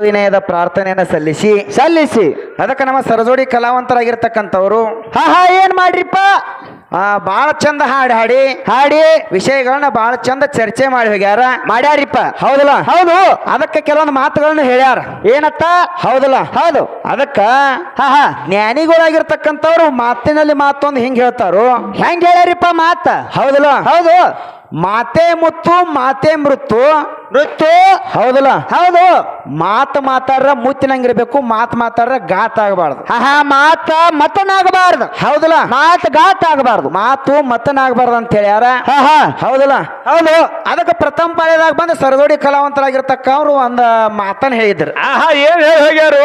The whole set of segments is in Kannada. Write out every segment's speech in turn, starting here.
ವಿನಯದ ಪ್ರಾರ್ಥನೆಯನ್ನ ಸಲ್ಲಿಸಿ. ಸಲ್ಲಿಸಿ. ಅದಕ್ಕೆ ನಮ್ಮ ಸರಜೋಡಿ ಕಲಾವಂತರಾಗಿರ್ತಕ್ಕಂಥವ್ರು ಹಾ ಹಾ ಏನ್ ಮಾಡ್ರಿಪ್ಪ? ಆ ಬಾಳ ಚಂದ ಹಾಡಿ ಹಾಡಿ. ಹಾಡಿ. ವಿಷಯಗಳನ್ನ ಬಾಳ ಚಂದ ಚರ್ಚೆ ಮಾಡಿ ಹೋಗ್ಯಾರ. ಮಾಡ್ಯಾರಿಪ್ಪ. ಹೌದಲ್ಲ? ಹೌದು. ಅದಕ್ಕೆ ಕೆಲವೊಂದು ಮಾತುಗಳನ್ನ ಹೇಳ್ಯಾರ. ಏನತ್ತ? ಹೌದಲ್ಲ? ಹೌದು. ಅದಕ್ಕ ಹಾ ಹಾ. ಜ್ಞಾನಿಗಳಾಗಿರ್ತಕ್ಕಂಥವ್ರು ಮಾತಿನಲ್ಲಿ ಮಾತೊಂದು ಹಿಂಗ್ ಹೇಳ್ತಾರು. ಹೆಂಗ್ ಹೇಳ್ಯಾರಿಪ್ಪ ಮಾತ? ಹೌದಲ್ಲ? ಹೌದು. ಮಾತೆ ಮುತ್ತು ಮಾತೆ ಮೃತ್ತು. ಮೃತ್ಯು ಹೌದಲ್ಲ? ಹೌದು. ಮಾತು ಮಾತಾಡ್ರ ಮುತ್ತಿನಂಗಿರ್ಬೇಕು ಮಾತು ಮಾತಾಡ್ರ ಗಾತ್ ಆಗಬಾರ್ದು. ಹಾ ಹಾ ಮಾತ ಮತನಾಗಬಾರ್ದು ಹೌದಲ್ಲ? ಮಾತು ಗಾತ ಆಗಬಾರ್ದು. ಮಾತು ಮತನಾಗಬಾರ್ದು ಅಂತ ಹೇಳ್ಯಾರ? ಹೌದಲ್ಲ? ಹೌದು. ಅದಕ್ಕೆ ಪ್ರಥಮ ಪಾಳ್ಯದಾಗ ಬಂದ ಸರದೋಡಿ ಕಲಾವಂತರಾಗಿರ್ತಕ್ಕವ್ರು ಒಂದು ಮಾತನ್ನ ಹೇಳಿದ್ರು. ಆಹಾ ಏನ್ ಹೇಳ್ಯಾರು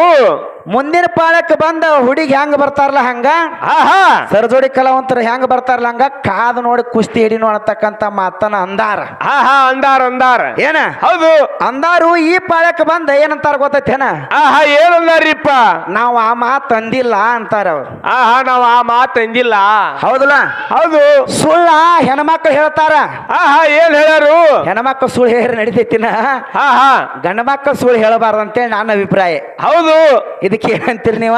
ಮುಂದಿನ ಪಾಳಕ್ಕೆ ಬಂದ ಹುಡುಗಿ ಹೆಂಗ್ ಬರ್ತಾರಲ್ಲ ಹಂಗ? ಆಹಾ ಸರಜೋಡಿ ಕಲಾವಂತರು ಹೆಂಗ್ ಬರ್ತಾರಲ್ಲ ಹಂಗ? ಕಾದು ನೋಡಿ ಕುಸ್ತಿ ಹಿಡಿ ನೋಡತಕ್ಕಂತ ಮಾತನ ಅಂದಾರ. ಆಹಾ ಅಂದಾರ ಅಂದಾರ. ಏನ? ಹೌದು. ಅಂದಾರು ಈ ಪಾಳಕ್ಕೆ ಬಂದ ಏನಂತಾರ ಗೊತ್ತೈತೇನ? ಆಹಾ ಏನಂದಾರಿಪ್ಪ ನಾವು ಆ ಮಾತು ಅಂದಿಲ್ಲ ಅಂತಾರ ಅವ್ರು. ಆಹಾ ನಾವು ಆ ಮಾತು ಅಂದಿಲ್ಲ. ಹೌದಲ್ಲ? ಹೌದು. ಸುಳ್ಳ ಹೆಣ್ಮಕ್ಳು ಹೇಳ್ತಾರ. ಆಹಾ ಏನ್ ಹೇಳ್ಯಾರು? ಹೆಣ್ಮಕ್ಳು ಸುಳ್ಳು ಹೇಳಿ ನಡಿತೈತಿನ? ಆಹಾ. ಗಂಡ ಮಕ್ಕಳು ಸುಳ್ಳು ಹೇಳಬಾರ್ದು ಅಂತೇಳಿ ನನ್ನ ಅಭಿಪ್ರಾಯ. ಹೌದು. ಇದಕ್ಕೆ ಏನಂತೀರಿ ನೀವ?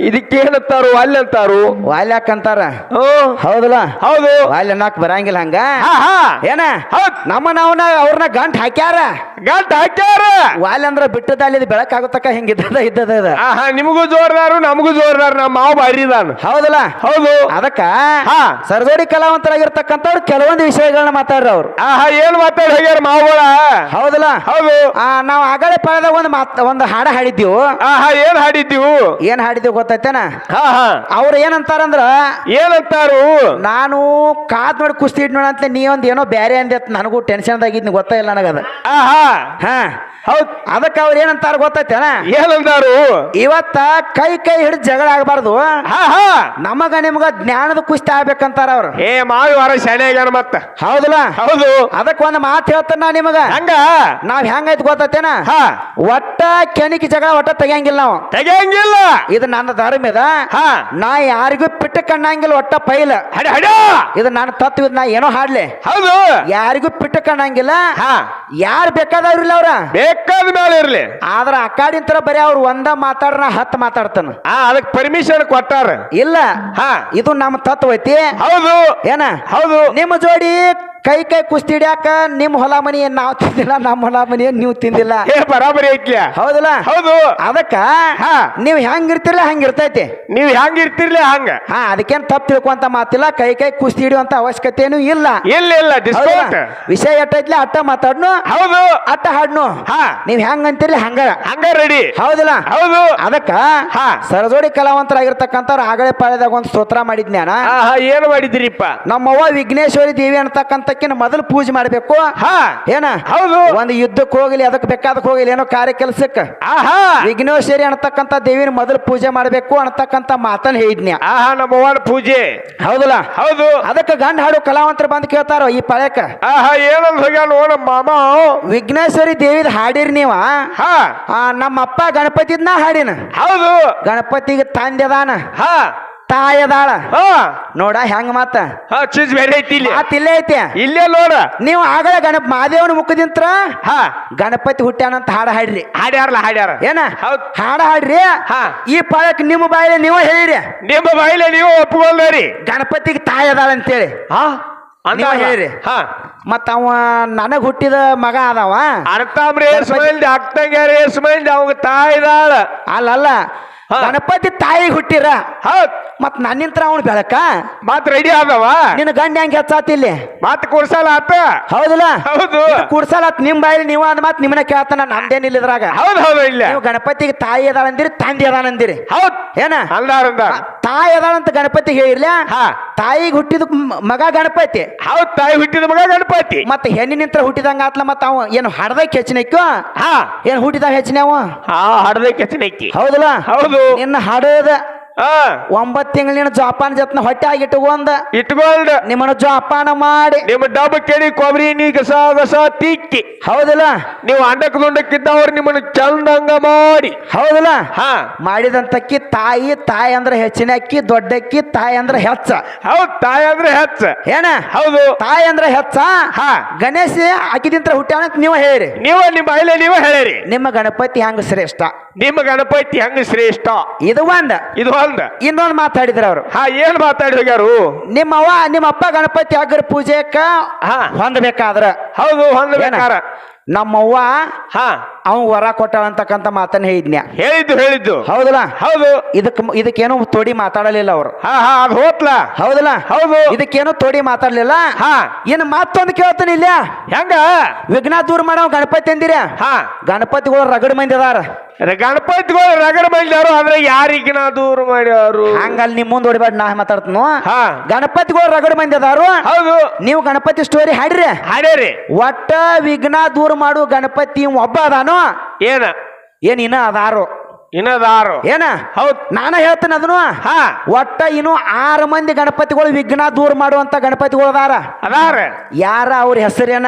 ಇದಕ್ಕೇನಂತಾರು ಅಲ್ಲಿ ಅಂತಾರು? ವಾಲ್ಯಾಕ್ ಅಂತಾರ ಓ ಹೌದಲ್ಲ? ಹೌದು. ವಾಲ್ಯ ನಾಕ್ ಬರಂಗಿಲ್ಲ ಹಂಗ? ಆಹಾ. ಏನ? ಹೌದ್. ನಮ್ಮ ನಾವ್ನ ಅವ್ರನ್ನ ಗಂಟ್ ಹಾಕ್ಯಾರ. ಗಂಟ್ ಹಾಕ್ಯಾರ. ವಾಲ್ಯ ಅಂದ್ರ ಬಿಟ್ಟದಲ್ಲಿ ಇದು ಬೆಳಕಾಗುತ್ತಕ್ಕ ಹಿಂಗಿದ್ದದ ಇದ್ದದ ಇದ. ಆಹಾ ನಿಮಗೂ ಜೋರ್ದಾರು ನಮಗೂ ಜೋರ್ದಾರು ನಮ್ಮ ಮಾವ ಬಾರಿದಾನ ಹೌದಲ್ಲ? ಹೌದು. ಅದಕ್ಕ ಹಾ. ಸರ್ಜೋಡಿ ಕಲಾವಂತರಾಗಿರ್ತಕ್ಕಂಥವ್ರು ಕೆಲವೊಂದು ವಿಷಯಗಳನ್ನ ಮಾತಾಡ್ರ ಅವ್ರು. ಆಹಾ ಏನ್ ಮಾತಾಡಿ ಹೋಗ್ಯಾರ ಮಾವುಗಳ? ಹೌದಲ್ಲ? ಹೌದು. ಆ ನಾವು ಆಗಲೇ ಪಾಳ್ಯದಾಗ ಒಂದು ಮಾತ್ ಒಂದು ಹಾಡ ಹಾಡಿದ್ದೀವು. ಆಹಾ ಏನ್ ಹಾಡಿದ್ದೀವು? ಏನ್ ಹಾಡಿದ್ದೀವಿ ಗೊತ್ತೈತೇನ? ಹಾ ಹಾ. ಅವ್ರು ಏನಂತಾರಂದ್ರ ಏನಂತಾರು? ನಾನು ಕಾದ್ ನೋಡಿ ಕುಸ್ತಿ ಹಿಡ್ ನೋಡ ಅಂತ ನೀ ಒಂದ್ ಏನೋ ಬ್ಯಾರೆ ಅಂದೆ ಅಂತ ನನಗೂ ಟೆನ್ಷನ್ ಆಗಿದ್ ಗೊತ್ತಾಯಿಲ್ಲ ನನಗದ. ಆಹಾ. ಹಾ. ಹೌದ್. ಅದಕ್ಕೆ ಅವ್ರು ಏನಂತಾರ ಗೊತ್ತೈತೇನ? ಏನಂತಾರು ಇವತ್ತ ಕೈ ಕೈ ಹಿಡಿದು ಜಗಳ ಆಗಬಾರ್ದು. ಹಾ ಹಾ. ನಮಗ ನಿಮ್ಗ ಜ್ಞಾನದ ಕುಸ್ತಿ ಆಗ್ಬೇಕಂತಾರ ಅವ್ರು. ಏ ಮಾವಿ ವಾರ ಆಗ್ಯಾನ ಮತ್ತ? ಹೌದಲ್ಲ? ಹೌದು. ಅದಕ್ಕೆ ಒಂದು ಮಾತು ಹೇಳ್ತಾನ ನಾ ನಿಮಗ. ಹಂಗ? ನಾವ್ ಹೆಂಗೈತ್ ಗೊತ್ತೈತೇನ? ಹಾ. ಒಟ್ಟ ಕೆಣಿಕೆ ಜಗಳ ಒಟ್ಟ ತೆಗಿಯಂಗಿಲ್ಲ ನಾವು. ತೆಗಿಯಂಗಿಲ್ಲ. ಇದು ನನ್ನ ಧರ್ಮ ಇದ. ಹಾ. ನಾ ಯಾರಿಗೂ ಪಿಟ್ಟ ಕಣ್ಣಂಗಿಲ್ಲ ಒಟ್ಟ ಪೈಲ. ಇದು ನನ್ನ ತತ್ವ ಇದ್ ನಾ ಏನೋ ಹಾಡ್ಲಿ. ಹೌದು. ಯಾರಿಗೂ ಪಿಟ್ಟ ಕಣ್ಣಂಗಿಲ್ಲ. ಹಾ. ಯಾರು ಬೇಕಾದವ್ರಿಲ್ಲ ಅವ್ರ? ಬೇಕಾದ ಮೇಲೆ ಇರ್ಲಿ. ಆದ್ರ ತರ ಬರೀ ಅವ್ರು ಒಂದ ಮಾತಾಡ್ರ ನಾ ಹತ್ತು ಮಾತಾಡ್ತಾನ. ಆ ಅದಕ್ಕೆ ಪರ್ಮಿಷನ್ ಕೊಟ್ಟಾರ. ಇಲ್ಲ. ಹಾ. ಇದು ನಮ್ಮ ತತ್ವ ಐತಿ. ಹೌದು. ಏನ? ಹೌದು. ನಿಮ್ಮ ಜೋಡಿ ಕೈ ಕೈ ಕುಸ್ತಿ ಹಿಡ್ಯಾಕ ನಿಮ್ಮ ಹೊಲ ಮನಿ ಏನ್ ನಾವ್ ತಿಂದಿಲ್ಲ ನಮ್ಮ ಹೊಲ ಮನಿ ಏನ್ ನೀವು ತಿಂದಿಲ್ಲ? ಏ ಬರಾಬರಿ ಐತ್ಯ ಹೌದಲ್ಲ? ಹೌದು. ಅದಕ್ಕ ಹಾ. ನೀವ್ ಹಂಗ ಇರ್ತೈತಿ. ನೀವ್ ಹೆಂಗ್ ಇರ್ತಿರ್ಲಿ ಹಂಗ? ಹಾ ಅದಕ್ಕೇನ್ ತಪ್ಪು ತಿಳ್ಕೊಂತ ಮಾತಿಲ್ಲ ಕೈ ಕೈ ಕುಸ್ತಿ ಹಿಡಿಯುವಂತ ಅವಶ್ಯಕತೆ ಏನು ಇಲ್ಲ. ಇಲ್ಲ ಇಲ್ಲ ಹೌದಲ್ಲ? ವಿಷಯ ಎಟ್ಟೈತ್ಲಿ ಅಟ್ಟ ಮಾತಾಡ್ನು ಹೌದು. ಅಟ್ಟ ಹಾಡ್ನು. ಹಾ. ನೀವ್ ಹೆಂಗ್ ಅಂತಿರ್ಲಿ ಹಂಗ. ಹಂಗ ರೆಡಿ ಹೌದಲ್ಲ? ಹೌದು. ಅದಕ್ಕ ಹಾ. ಸರಜೋಡಿ ಕಲಾವಂತರಾಗಿರ್ತಕ್ಕಂಥವ್ರು ಆಗಲೇ ಪಾಳ್ಯದಾಗ ಒಂದು ಸ್ತೋತ್ರ ಮಾಡಿದ್ನ್ಯಾನ? ಆಹಾ ಹಾ ಏನ್ ಮಾಡಿದ್ರಿಪ್ಪ? ನಮ್ಮವ್ವ ವಿಘ್ನೇಶ್ವರಿ ದೇವಿ ಅಂತಕ್ಕಂತಕ್ಕಿನ ಮೊದಲು ಪೂಜೆ ಮಾಡಬೇಕು. ಹಾ. ಏನ? ಹೌದು. ಒಂದು ಯುದ್ಧಕ್ಕೆ ಹೋಗಲಿ ಅದಕ್ಕೆ ಬೇಕಾದಕ್ಕೆ ಹೋಗಲಿ ಏನೋ ಕಾರ್ಯ ಕೆಲಸಕ್ಕೆ ಆಹಾ. ವಿಘ್ನೇಶ್ವರಿ ಅನ್ನತಕ್ಕಂತ ದೇವಿನ ಮೊದಲು ಪೂಜೆ ಮಾಡಬೇಕು ಅನ್ನತಕ್ಕಂತ ಮಾತನ್ನ ಹೇಳಿದ್ನಿ ಆಹಾ ನಮ್ಮ ಅವ್ವನ ಪೂಜೆ. ಹೌದಲ್ಲ? ಹೌದು. ಅದಕ್ಕೆ ಗಂಡ ಹಾಡು ಕಲಾವಂತರು ಬಂದು ಕೇಳ್ತಾರ ಈ ಪಳ್ಯಕ್ಕ? ಆಹಾ ಹೋಗ್ಯಾನ ನಮ್ಮ ಮಾಮ. ವಿಘ್ನೇಶ್ವರಿ ದೇವಿದ ಹಾಡಿರಿ ನೀವ? ಹಾ. ನಮ್ಮ ಅಪ್ಪ ಗಣಪತಿದ್ನ ಹಾಡಿನ? ಹೌದು. ಗಣಪತಿಗೆ ತಂದೆದಾನ ಹಾ. ತಾಯದಾಳ ಹಾ. ನೋಡ ಹೆಂಗ ಮಾತ? ಹಾ ಚೀಸ್ ಬೇರೆ ಐತಿ ಇಲ್ಲಿ. ಮಾತ್ ಇಲ್ಲೇ ಐತಿ. ಇಲ್ಲೇ ನೋಡ. ನೀವು ಆಗಲೇ ಗಣಪ ಮಹಾದೇವನ ಮುಖದಿಂತ್ರ ಹಾ. ಗಣಪತಿ ಹುಟ್ಟ್ಯಾನಂತ ಹಾಡ ಹಾಡ್ರಿ. ಹಾಡ್ಯಾರಲ್ಲ ಹಾಡ್ಯಾರ. ಏನ? ಹೌದ್. ಹಾಡ ಹಾಡ್ರಿ. ಹಾ. ಈ ಪಾಳಕ್ ನಿಮ್ಮ ಬಾಯಿಲೆ ನೀವು ಹೇಳಿರಿ. ನಿಮ್ಮ ಬಾಯಿಲೆ ನೀವು ಒಪ್ಪಿಕೊಳ್ಳ್ರಿ ಗಣಪತಿಗೆ ತಾಯದಾಳ ಅಂತೇಳಿ. ಹಾ ನೀವ್ ಹೇಳ್ರಿ. ಹಾ. ಮತ್ತ ಅವ ನನಗ್ ಹುಟ್ಟಿದ ಮಗ ಅದಾವ. ಅರ್ಥಾಮ್ರಿ ಏಸ್ ಮಂದಿ ಅಕ್ಕಂಗ್ಯಾರ ಅವಾಗ ತಾಯಿದಾಳ ಅಲ್ಲಲ್ಲ. ಗಣಪತಿ ತಾಯಿ ಹುಟ್ಟಿರ. ಹೌದ್. ಮತ್ ನನ್ನಿಂತ್ರ ಅವನು ಬೆಳಕ? ಮಾತ್ ರೆಡಿ ಆದವ. ನಿನ್ನ ಗಂಡ ಹೆಂಗ್ ಹೆಚ್ಚಾತಿಲ್ಲಿ ಮತ್ ಕುರ್ಸಲ್ಲ ಆತ. ಹೌದಲ್ಲ? ಹೌದು. ಕುಡ್ಸಲತ್ ನಿಮ್ ಬಾಯಿ ನೀವು ಅಂದ ಮಾತ್ ನಿಮ್ಮನ್ನ ಕೇಳ್ತಾನ ನಮ್ದೇನಿಲ್ಲ ಇದ್ರಾಗ. ಹೌದ್ ಹೌದು ಇಲ್ಲ. ನೀವು ಗಣಪತಿಗೆ ತಾಯಿ ಅದಾಳ ಅಂದಿರಿ ತಂದೆ ಅದಾಳ ಅಂದಿರಿ ಹೌದ್. ಏನ? ಅಲ್ದಾರ ತಾಯಿ ಅದಾಳ ಅಂತ ಗಣಪತಿ ಹೇಳಿರ್ಲ ಹಾ. ತಾಯಿಗೆ ಹುಟ್ಟಿದ ಮಗ ಗಣಪತಿ. ಹೌದ್ ತಾಯಿ ಹುಟ್ಟಿದ ಮಗ ಗಣಪತಿ. ಮತ್ತೆ ಹೆಣ್ಣಿನಿಂತ್ರ ಹುಟ್ಟಿದಂಗ ಆತ್ಲ ಮತ್ತ ಅವ ಏನು ಹಡದ ಹೆಚ್ಚಿನಕ್ಕು ಹಾ. ಏನ್ ಹುಟ್ಟಿದ ಹೆಚ್ಚಿನ ಅವ? ಹಾ ಹಡದ ಕೆತ್ತನೈತಿ ಹೌದಲ್ಲ? ಹೌದು. ನಿನ್ನ ಹಡದ ಹಾ ಒಂಬತ್ತು ತಿಂಗಳಿನ ಜೋಪಾನ ಜತ್ನ ಹೊಟ್ಟೆ ಆಗಿಟ್ಟುಕೊಂಡ ಇಟ್ಕೊಂಡ. ನಿಮ್ಮನ್ನ ಜೋಪಾನ ಮಾಡಿ. ನಿಮ್ಮ ಡಬ್ಬ ಕೇಳಿ ಕೊಬ್ಬರಿ ನೀ ಗಸ ಗಸ ತಿಕ್ಕಿ. ಹೌದಲ್ಲ? ನೀವು ಅಂಡಕ್ ದುಂಡಕ್ಕಿದ್ದವ್ರು ನಿಮ್ಮನ್ನ ಚಂದಂಗ ಮಾಡಿ. ಹೌದಲ್ಲ? ಹಾ. ಮಾಡಿದಂತಕ್ಕಿ ತಾಯಿ ತಾಯಿ ಅಂದ್ರೆ ಹೆಚ್ಚಿನ ಅಕ್ಕಿ ದೊಡ್ಡಕ್ಕಿ ತಾಯಿ ಅಂದ್ರೆ ಹೆಚ್ಚ. ಹೌದ್ ತಾಯಿ ಅಂದ್ರೆ ಹೆಚ್ಚ. ಏನ? ಹೌದು. ತಾಯಿ ಅಂದ್ರೆ ಹೆಚ್ಚ? ಹಾ. ಗಣೇಶ ಅಕ್ಕಿದಿಂತ್ರ ಹುಟ್ಟ್ಯಾನ ನೀವು ಹೇಳಿರಿ. ನೀವು ನಿಮ್ಮ ಮಹಿಳೆ ನೀವು ಹೇಳಿರಿ. ನಿಮ್ಮ ಗಣಪತಿ ಹೆಂಗ ಶ್ರೇಷ್ಠ? ನಿಮ್ಮ ಗಣಪತಿ ಹೆಂಗ ಶ್ರೇಷ್ಠ? ಇದು ಒಂದ. ಇದು ಒಂದ ಇನ್ನೊಂದು ಮಾತಾಡಿದ್ರ ಅವರು. ಹಾ ಏನ್ ಮಾತಾಡಿ ಹೋಗ್ಯಾರು? ನಿಮ್ಮ ಅವ್ವ ನಿಮ್ಮ ಅಪ್ಪ ಗಣಪತಿ ಅಗ್ರ ಪೂಜೆಕ್ಕ ಹಾ. ಹೊಂದಬೇಕಾದ್ರ. ಹೌದು ಹೊಂದ್ಬೇಕಾರ. ನಮ್ಮವ್ವ ಹಾ. ಅವ ವರ ಕೊಟ್ಟ ಅಂತಕ್ಕಂಥ ಮಾತನ್ನ ಹೇಳಿದ್ನ್ಯ ಹೇಳಿದ್ದು ಹೇಳಿದ್ದು. ಹೌದಲ್ಲ? ಹೌದು. ಇದಕ್ ಇದಕ್ಕೇನು ತೋಡಿ ಮಾತಾಡಲಿಲ್ಲ ಅವರು. ಹಾ ಹಾ ಅದು ಹೋತ್ಲ. ಹೌದಲ್ಲ? ಹೌದು. ಇದಕ್ಕೇನು ತೋಡಿ ಮಾತಾಡಲಿಲ್ಲ? ಹಾ. ಇನ್ನು ಮತ್ತೊಂದು ಕೇಳ್ತಾನೆ ಇಲ್ಲ ಹೆಂಗ? ವಿಘ್ನ ದೂರ ಮಾಡೋ ಗಣಪತಿ ಅಂದಿರ ಹಾ. ಗಣಪತಿಗಳು ರಗಡ್ ಮಂದಿ ಅದಾರ. ರ- ಗಣಪತಿಗಳು ರಗಡ ಮಾಡಿದಾರು ಅಂದ್ರೆ ಯಾರಿಗಿನ ದೂರ ಮಾಡ್ಯಾರು? ಹಂಗಲ್ಲಿ ನಿಮ್ ಮುಂದೆ ಹೊಡಿಬೇಡ ನಾ ಮಾತಾಡ್ತನು. ಹಾ. ಗಣಪತಿಗಳು ರಗಡ್ ಮಂದಿ ಅದಾರು. ಹೌದು. ನೀವು ಗಣಪತಿ ಸ್ಟೋರಿ ಹಾಡ್ರಿ ಹಾಡ್ಯಾರಿ. ಒಟ್ಟ ವಿಘ್ನ ದೂರ ಮಾಡು ಗಣಪತಿ ಒಬ್ಬ ಅದಾನು. ಏನ? ಏನ್ ಇನ್ನ ಅದಾರು? ಇನ್ನದಾರು ಏನ? ಹೌದ್. ನಾನ ಹೇಳ್ತೇನೆ ಅದನ್ನು. ಹಾ. ಒಟ್ಟ ಇನ್ನು ಆರು ಮಂದಿ ಗಣಪತಿಗಳು ವಿಘ್ನ ದೂರ ಮಾಡುವಂತ ಗಣಪತಿಗಳು ಅದಾರ. ಅದಾರ. ಯಾರ ಅವ್ರ ಹೆಸರೇನ?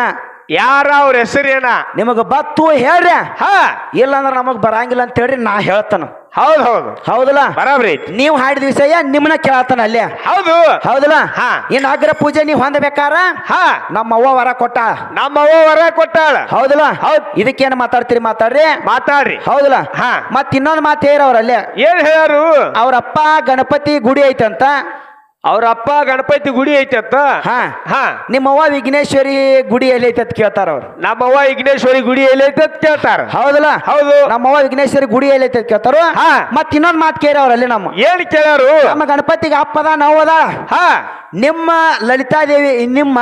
ಯಾರ ಅವ್ರ ಹೆಸರೇನ? ನಿಮಗ ಬತ್ತು ಹೇಳ್ರಿ. ಹಾ. ಇಲ್ಲಂದ್ರ ನಮಗ್ ಬರಂಗಿಲ್ಲ ಅಂತ ಹೇಳಿ ನಾ ಹೇಳ್ತಾನ. ಹೌದ್ ಹೌದು. ಹೌದಲ್ಲ? ಬರಾಬ್ರಿ ನೀವು ಹಾಡಿದ ವಿಷಯ ನಿಮ್ಮನ್ನ ಕೇಳತ್ತಾನ ಅಲ್ಲೇ. ಹೌದು. ಹೌದಲ್ಲ? ಹಾ. ಇನ್ ಅಗ್ರ ಪೂಜೆ ನೀವು ಹೊಂದಬೇಕಾರ ಹಾ. ನಮ್ಮ ಅವ್ವ ವರ ಕೊಟ್ಟ. ನಮ್ಮ ಅವ್ವ ವರ ಕೊಟ್ಟಾಳ. ಹೌದಲ್ಲ? ಹೌದು. ಇದಕ್ಕೇನು ಮಾತಾಡ್ತೀರಿ ಮಾತಾಡ್ರಿ? ಮಾತಾಡ್ರಿ. ಹೌದಲ್ಲ? ಹಾ. ಮತ್ ಇನ್ನೊಂದು ಮಾತು ಹೇರ ಅವ್ರಲ್ಲೇ. ಏನ್ ಹೇಳಾರು ಅವ್ರಪ್ಪ ಗಣಪತಿ ಗುಡಿ ಐತಂತ. ಅವ್ರ ಅಪ್ಪ ಗಣಪತಿ ಗುಡಿ ಐತತ್ತ ಹಾ. ಹಾ. ನಿಮ್ಮವ್ವ ವಿಘ್ನೇಶ್ವರಿ ಗುಡಿ ಎಲ್ಲಿ ಐತೆ ಅಂತ ಕೇಳ್ತಾರ ಅವ್ರು. ನಮ್ಮವ್ವ ವಿಘ್ನೇಶ್ವರಿ ಗುಡಿ ಎಲ್ಲಿ ಐತೆ ಅಂತ ಕೇಳ್ತಾರ. ಹೌದಲ್ಲ? ಹೌದು. ನಮ್ಮವ್ವ ವಿಘ್ನೇಶ್ವರಿ ಗುಡಿ ಎಲ್ಲಿ ಐತೆ ಅಂತ ಕೇಳ್ತಾರ? ಹಾ. ಮತ್ ಇನ್ನೊಂದ್ ಮಾತು ಕೇಳ ಅವ್ರಲ್ಲಿ ನಮ್ಮ. ಏನ್ ಕೇಳ್ಯಾರು? ನಮ್ಮ ಗಣಪತಿಗೆ ಅಪ್ಪದ ನೋವದ ಹಾ. ನಿಮ್ಮ ಲಲಿತಾ ದೇವಿ ನಿಮ್ಮ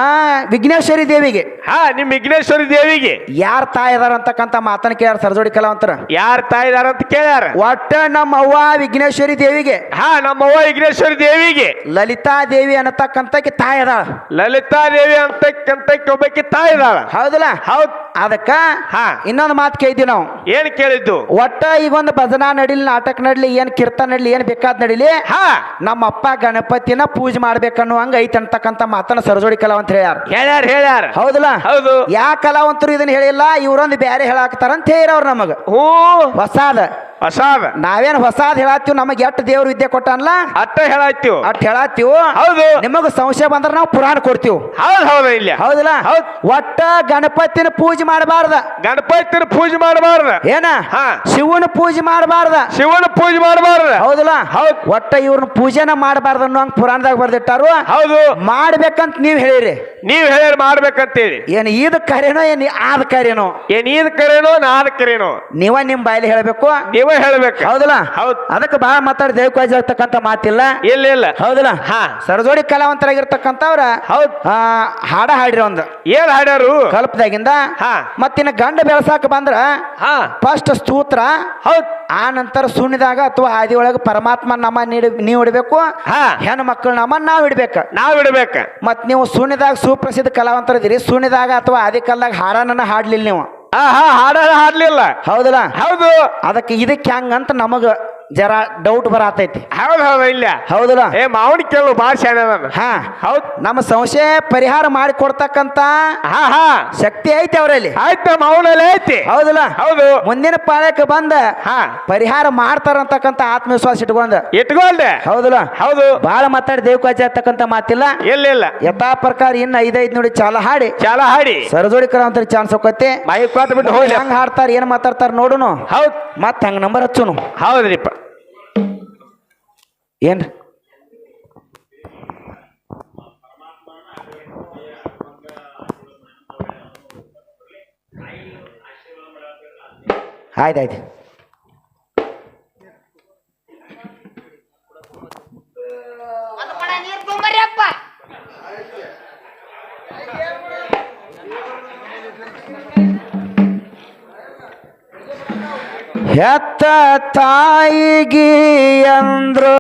ವಿಘ್ನೇಶ್ವರಿ ದೇವಿಗೆ. ಹಾ ನಿಮ್ ವಿಘ್ನೇಶ್ವರಿ ದೇವಿಗೆ. ಯಾರ ತಾಯಿ ಅದಾರ ಅಂತಕ್ಕಂಥ ಮಾತನ್ನ ಕೇಳ್ಯಾರ ಸರ್ಜೋಡಿ ಕಲಾವಂತರ? ಯಾರ ತಾಯಿದಾರ ಅಂತ ಕೇಳ್ಯಾರ? ಒಟ್ಟ ನಮ್ಮ ಅವ್ವ ವಿಘ್ನೇಶ್ವರಿ ದೇವಿಗೆ. ಹಾ ನಮ್ಮ ಅವ್ವ ವಿಘ್ನೇಶ್ವರಿ ದೇವಿಗೆ. ಲಲಿತಾ ದೇವಿ ಅನ್ನತಕ್ಕಂತ ತಾಯಿ ಅದಾಳ. ಲಲಿತಾ ದೇವಿ ಅಂತಕ್ಕಂತಕ್ಕೆ ಒಬ್ಬಕ್ಕೆ ತಾಯಿದಾಳ ಹೌದಲ್ಲ? ಹೌದ್. ಅದಕ್ಕ ಹಾ. ಇನ್ನೊಂದು ಮಾತು ಕೇಳಿದ್ವಿ ನಾವು. ಏನ್ ಕೇಳಿದ್ದು? ಒಟ್ಟ ಈಗ ಒಂದು ಭಜನಾ ನಡಿಲಿ ನಾಟಕ ನಡಲಿ ಏನ್ ಕೀರ್ತನ ನಡಲಿ ಏನ್ ಬೇಕಾದ್ ನಡಿಲಿ ಹಾ. ನಮ್ಮ ಅಪ್ಪ ಗಣಪತಿನ ಪೂಜೆ ಮಾಡ್ಬೇಕನ್ನೋ ಹಂಗ ಐತೆ ಅಂತಕ್ಕಂಥ ಮಾತನ್ನ ಸರಜೋಡಿ ಕಲಾವಂತ ಹೇಳ್ಯಾರ. ಹೇಳ್ಯಾರ ಹೇಳ್ಯಾರ. ಹೌದಲ್ಲ? ಹೌದು. ಯಾ ಕಲಾವಂತರು ಇದನ್ನ ಹೇಳಿಲ್ಲ ಇವ್ರೊಂದು ಬೇರೆ ಹೇಳಾಕ್ತಾರ ಅಂತ ಹೇಳಿರವ್ರ ನಮಗ. ಹೂ ಹೊಸಾದ. ಹೊಸಾದ. ನಾವೇನ್ ಹೊಸಾದ್ ಹೇಳತ್ತೀವಿ? ನಮಗೆ ಎಷ್ಟು ದೇವ್ರ ವಿದ್ಯೆ ಕೊಟ್ಟಲ್ಲ ಅಟ್ಟ ಹೇಳತ್ತೀವಿ ಅಟ್ ಹೇಳತ್ತೀವಿ? ಹೌದು. ನಿಮಗ ಸಂಶಯ ಬಂದ್ರೆ ನಾವು ಪುರಾಣ ಕೊಡ್ತೀವಿ. ಹೌದ್ ಹೌದ ಇಲ್ಲ. ಹೌದಿಲ್ಲ? ಹೌದ್. ಒಟ್ಟ ಗಣಪತಿನ ಪೂಜೆ ಮಾಡಬಾರ್ದ. ಗಣಪತಿನ ಪೂಜೆ ಮಾಡಬಾರ್ದ. ಏನ? ಹಾ. ಶಿವನ ಪೂಜೆ ಮಾಡಬಾರ್ದ. ಶಿವನ ಪೂಜೆ ಮಾಡಬಾರ್ದ. ಹೌದಲ್ಲ? ಹೌದ್. ಒಟ್ಟ ಇವ್ರನ್ನ ಪೂಜೆನ ಮಾಡಬಾರ್ದ ಅನ್ನೋ ಹಂಗ ಪುರಾಣದಾಗ ಬರ್ದಿಟ್ಟಾರು. ಹೌದು. ಮಾಡ್ಬೇಕಂತ ನೀವ್ ಹೇಳಿರಿ. ನೀವ್ ಹೇಳ್ಯಾರ ಮಾಡ್ಬೇಕಂತೇಳಿ ಏನ್ ಇದ್ ಕರೆನೋ ಏನ್ ಆದ ಕರೆನೋ? ಏನ್ ಈದ್ ಕರೇನೋ ಆದ ಕರೇನೋ? ನೀವ ನಿಮ್ ಬಾಯಲ್ಲಿ ಹೇಳ್ಬೇಕು. ನೀವೇ ಹೇಳ್ಬೇಕ. ಹೌದಲ್ಲ? ಹೌದು. ಅದಕ್ಕೆ ಬಹಳ ಮಾತಾಡಿ ದೇವಕಾಜಿ ಆಗ್ತಕ್ಕಂಥ ಮಾತಿಲ್ಲ. ಇಲ್ಲ ಇಲ್ಲ. ಹೌದಲ್ಲ? ಹಾ. ಸರಜೋಡಿ ಕಲಾವಂತರಾಗಿರ್ತಕ್ಕಂಥವ್ರ ಹೌದ್. ಹಾಡ ಹಾಡಿರೋ ಒಂದು. ಏನ್ ಹಾಡ್ಯಾರು? ಕಲ್ಪದಾಗಿಂದ ಹಾ. ಮತ್ತಿನ್ನ ಗಂಡ ಬೆಳಸಾಕ ಬಂದ್ರ ಹಾ. ಫಸ್ಟ್ ಸ್ತೂತ್ರ ಹೌದ್. ಆ ನಂತರ ಸುಣ್ಣಿದಾಗ ಅಥವಾ ಆದಿ ಒಳಗ ಪರಮಾತ್ಮ ನಮ್ಮ ನೀಡಿ ನೀವು ಇಡಬೇಕು ಹಾ. ಹೆಣ್ಣು ಮಕ್ಕಳು ನಮ್ಮ ನಾವು ಇಡ್ಬೇಕ. ನಾವು ಇಡ್ಬೇಕ. ಮತ್ ನೀವು ಸುಣ್ಣಿದಾಗ ಸುಪ್ರಸಿದ್ಧ ಕಲಾವಂತರಿದ್ದೀರಿ. ಸುಣ್ಣಿದಾಗ ಅಥವಾ ಆದಿ ಕಾಲದಾಗ ಹಾಡನ್ನ ಹಾಡ್ಲಿಲ್ಲ ನೀವು. ಹಾ ಹಾ ಹಾಡ ಹಾಡ್ಲಿಲ್ಲ. ಹೌದಲ್ಲ? ಹೌದು. ಅದಕ್ಕೆ ಇದಕ್ಕೆ ಹೆಂಗಂತ ನಮಗ ಜರ ಡೌಟ್ ಬರತೈತಿ. ಹೌದು ಹೌದ ಇಲ್ಲ. ಹೌದಲ್ಲ? ಏ ಮಾವನ್ ಕೇಳು ಭಾಳ ಶಾಣೆ. ಹಾ. ಹೌದ್. ನಮ್ಮ ಸಂಶಯ ಪರಿಹಾರ ಮಾಡಿ ಕೊಡ್ತಕ್ಕಂತ ಹಾ ಹಾ. ಶಕ್ತಿ ಐತಿ ಅವರಲ್ಲಿ. ಆಯ್ತ ಮಾವನಲ್ಲಿ ಐತಿ. ಹೌದಲ್ಲ? ಹೌದು. ಮುಂದಿನ ಪಾಳ್ಯಕ್ಕೆ ಬಂದ ಹಾ. ಪರಿಹಾರ ಮಾಡ್ತಾರಂತಕ್ಕಂತ ಆತ್ಮವಿಶ್ವಾಸ ಇಟ್ಕೊಂಡ. ಇಟ್ಕೊಂಡೆ. ಹೌದಲ್ಲ? ಹೌದು. ಬಹಳ ಮಾತಾಡಿ ದೇವಕಾಜಿ ಅಂತಕ್ಕಂತ ಮಾತಿಲ್ಲ. ಇಲ್ಲ ಇಲ್ಲ. ಯಥಾ ಪ್ರಕಾರ ಇನ್ನು ಐದೈದು ನೋಡಿ ಚಾಲ ಹಾಡಿ. ಚಾಲ ಹಾಡಿ. ಸರಜೋಡಿ ಅಂತ ಚಾನ್ಸ್ ಹೋಗತ್ತೆ. ಮೈ ಕೊಟ್ಟು ಬಿಟ್ಟು ಹೋಗಿ ಹೆಂಗ್ ಹಾಡ್ತಾರ ಏನ್ ಮಾತಾಡ್ತಾರ ನೋಡುನು. ಹೌದ್. ಮತ್ ಹಂಗ ನಂಬರ್ ಹಚ್ಚುನು. ಹೌದ್ರಿಪ್ಪ. ಏನ್? ಆಯ್ತು ಆಯ್ತು. ಹೆತ್ತ ತಾಯಿಗಿ ಅಂದ್ರು